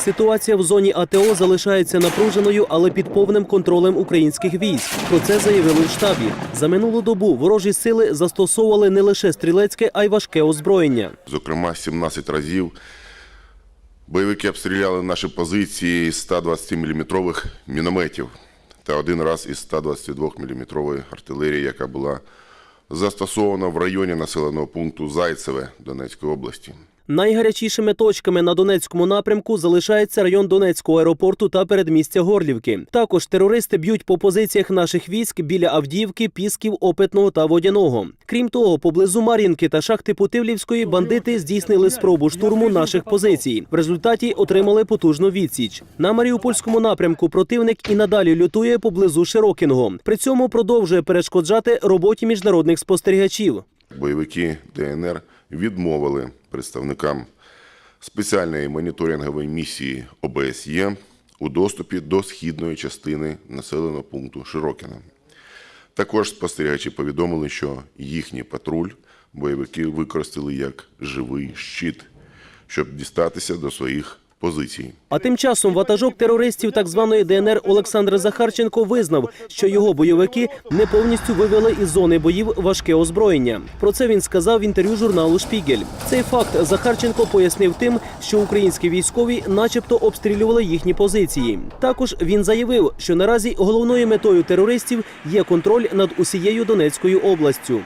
Ситуація в зоні АТО залишається напруженою, але під повним контролем українських військ. Про це заявили в штабі. За минулу добу ворожі сили застосовували не лише стрілецьке, а й важке озброєння. Зокрема, 17 разів бойовики обстріляли наші позиції з 120-мм мінометів та один раз із 122-мм артилерії, яка була застосована в районі населеного пункту Зайцеве Донецької області. Найгарячішими точками на Донецькому напрямку залишається район Донецького аеропорту та передмістя Горлівки. Також терористи б'ють по позиціях наших військ біля Авдіївки, Пісків, Опитного та Водяного. Крім того, поблизу Мар'їнки та шахти Путивлівської бандити здійснили спробу штурму наших позицій. В результаті отримали потужну відсіч. На Маріупольському напрямку противник і надалі лютує поблизу Широкіного. При цьому продовжує перешкоджати роботі міжнародних спостерігачів. Бойовики ДНР відмовили представникам спеціальної моніторингової місії ОБСЄ у доступі до східної частини населеного пункту Широкіна. Також спостерігачі повідомили, що їхній патруль бойовики використали як живий щит, щоб дістатися до своїх позицій. А тим часом ватажок терористів так званої ДНР Олександр Захарченко визнав, що його бойовики не повністю вивели із зони боїв важке озброєння. Про це він сказав в інтерв'ю журналу Шпігель. Цей факт Захарченко пояснив тим, що українські військові, начебто, обстрілювали їхні позиції. Також він заявив, що наразі головною метою терористів є контроль над усією Донецькою областю.